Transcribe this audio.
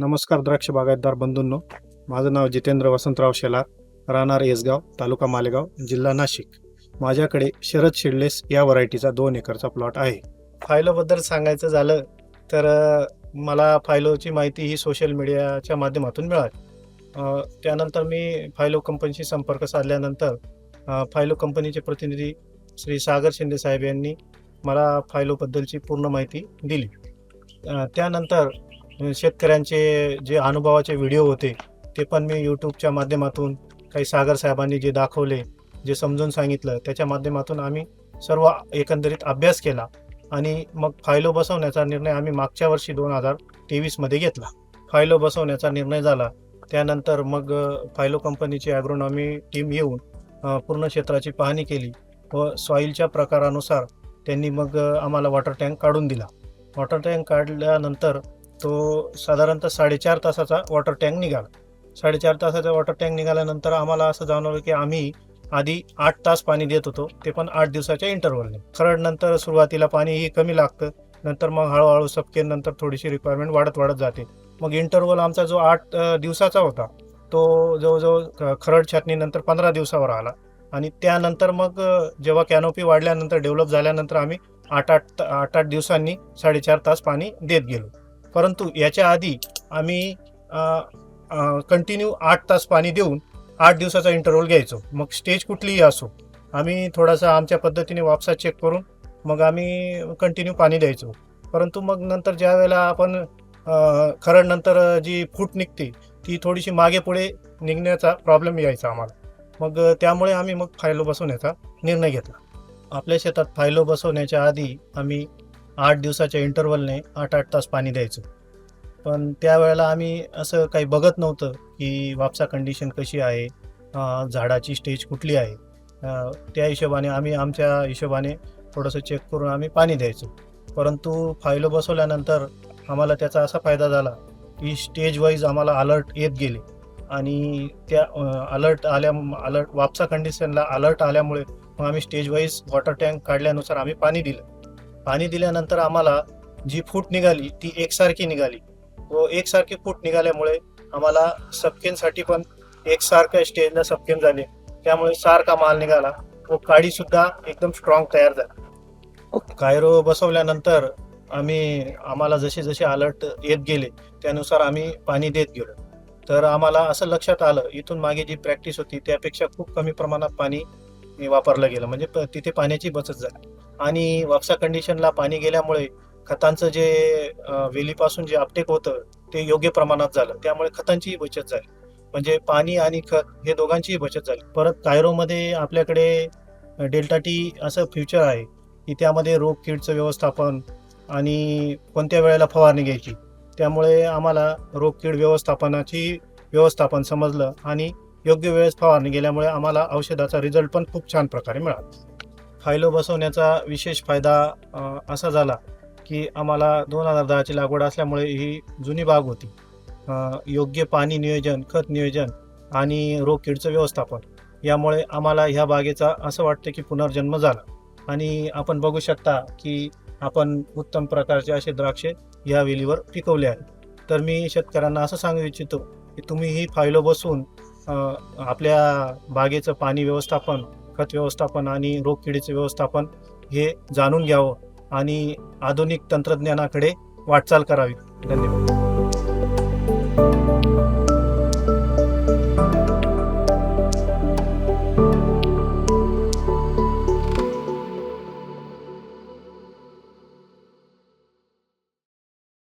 नमस्कार द्राक्ष बागायतदार बंधूंनो. माझं नाव जितेंद्र वसंतराव शेलार राहणार येसगाव तालुका मालेगाव जिल्हा नाशिक. माझ्याकडे शरद शिडलेस या व्हरायटीचा दोन एकरचा प्लॉट आहे. फायलोबद्दल सांगायचं झालं तर मला फायलोची माहिती ही सोशल मीडियाच्या माध्यमातून मिळाली. त्यानंतर मी फायलो कंपनीशी संपर्क साधल्यानंतर फायलो कंपनीचे प्रतिनिधी श्री सागर शिंदे साहेब यांनी मला फायलोबद्दलची पूर्ण माहिती दिली. त्यानंतर शेतकऱ्यांचे जे अनुभवाचे व्हिडिओ होते ते पण मी यूट्यूबच्या माध्यमातून काही सागर साहेबांनी जे दाखवले जे समजून सांगितलं त्याच्या माध्यमातून आम्ही सर्व एकंदरीत अभ्यास केला आणि मग फायलो बसवण्याचा निर्णय आम्ही मागच्या वर्षी दोन हजार तेवीसमध्ये घेतला. फायलो बसवण्याचा निर्णय झाला. त्यानंतर मग फायलो कंपनीची ॲग्रोनॉमी टीम येऊन पूर्ण क्षेत्राची पाहणी केली व सॉईलच्या प्रकारानुसार त्यांनी मग आम्हाला वॉटर टँक काढून दिला. वॉटर टँक काढल्यानंतर तो साधारणतः साडेचार तासाचा वॉटर टँक निघाला. साडेचार तासाचा वॉटर टँक निघाल्यानंतर आम्हाला असं जाणवलं की आम्ही आधी आठ तास पाणी देत होतो. ते पण आठ दिवसाच्या इंटरवलने खरड नंतर सुरुवातीला पाणीही कमी लागतं. नंतर मग हळूहळू सपके नंतर थोडीशी रिक्वायरमेंट वाढत वाढत जाते. मग इंटरवल आमचा जो आठ दिवसाचा होता तो जवळजवळ ख- खरड छाटणीनंतर पंधरा दिवसावर आला. आणि त्यानंतर मग जेव्हा कॅनोपी वाढल्यानंतर डेव्हलप झाल्यानंतर आम्ही आठ आठ आठ आठ दिवसांनी साडेचार तास पाणी देत गेलो. परंतु याच्या आधी आम्ही कंटिन्यू आठ तास पाणी देऊन आठ दिवसाचा इंटरव्हल घ्यायचो. मग स्टेज कुठलीही असो आम्ही थोडासा आमच्या पद्धतीने वापसा चेक करून मग आम्ही कंटिन्यू पाणी द्यायचो. परंतु मग नंतर ज्या वेळेला आपण अ, खरड नंतर जी फूट निघते ती थोडीशी मागे पुढे निघण्याचा प्रॉब्लेम यायचा आम्हाला. मग त्यामुळे आम्ही मग फायलो बसवण्याचा निर्णय घेतला. आपल्या शेतात फायलो बसवण्याच्या आधी आम्ही आठ दिवसाच्या इंटरवलने आठ आठ तास पाणी द्यायचो. पण त्यावेळेला आम्ही असं काही बघत नव्हतं की वापसा कंडिशन कशी आहे झाडाची स्टेज कुठली आहे. त्या हिशोबाने आम्ही आमच्या हिशोबाने थोडंसं चेक करून आम्ही पाणी द्यायचो. परंतु फायलो बसवल्यानंतर आम्हाला त्याचा असा फायदा झाला की स्टेज वाईज आम्हाला अलर्ट येत गेले. आणि त्या अलर्ट आल्या अलर्ट वापसा कंडिशनला अलर्ट आल्यामुळे मग आम्ही स्टेज वाईज वॉटर टँक काढल्यानुसार आम्ही पाणी दिलं. पाणी दिल्यानंतर आम्हाला जी फूट निघाली ती एकसारखी निघाली. व एकसारखी फूट निघाल्यामुळे आम्हाला सपकेनसाठी पण एकसारख्या स्टेजला सपकेन झाले. त्यामुळे सारखा माल निघाला व काडी सुद्धा एकदम स्ट्रॉंग तयार झाली. कायरो बसवल्यानंतर आम्ही आम्हाला जसे जसे अलर्ट येत गेले त्यानुसार आम्ही पाणी देत गेलो. तर आम्हाला असं लक्षात आलं इथून मागे जी प्रॅक्टिस होती त्यापेक्षा खूप कमी प्रमाणात पाणी वापरलं गेलं. म्हणजे प- तिथे पाण्याची बचत झाली. आणि वापसा कंडिशनला पाणी गेल्यामुळे खतांचं जे वेलीपासून जे अपटेक होतं ते योग्य प्रमाणात झालं. त्यामुळे खतांचीही बचत झाली. म्हणजे पाणी आणि खत हे दोघांचीही बचत झाली. परत कायरोमध्ये आपल्याकडे डेल्टा टी असं फ्युचर आहे की त्यामध्ये रोग कीडचं व्यवस्थापन आणि कोणत्या वेळेला फवारणी घ्यायची त्यामुळे आम्हाला रोग कीड व्यवस्थापनाची व्यवस्थापन समजलं आणि योग्य वेळेस फवारणी गेल्यामुळे आम्हाला औषधाचा रिझल्ट पण खूप छान प्रकारे मिळाला. फायलो बसवण्याचा विशेष फायदा असा झाला की आम्हाला दोन हजार दहाची लागवड असल्यामुळे ही जुनी बाग होती. योग्य पाणी नियोजन खत नियोजन आणि रोग किडचं व्यवस्थापन यामुळे आम्हाला ह्या बागेचा असं वाटतं की पुनर्जन्म झाला. आणि आपण बघू शकता की आपण उत्तम प्रकारचे असे द्राक्षे या वेलीवर पिकवले आहेत. तर मी शेतकऱ्यांना असं सांगू इच्छितो की तुम्ही ही फायलो बसवून आपल्या बागेचं पाणी व्यवस्थापन खत व्यवस्थापन आणि रोगकिडीचं व्यवस्थापन हे जाणून घ्यावं आणि आधुनिक तंत्रज्ञानाकडे वाटचाल करावी. धन्यवाद.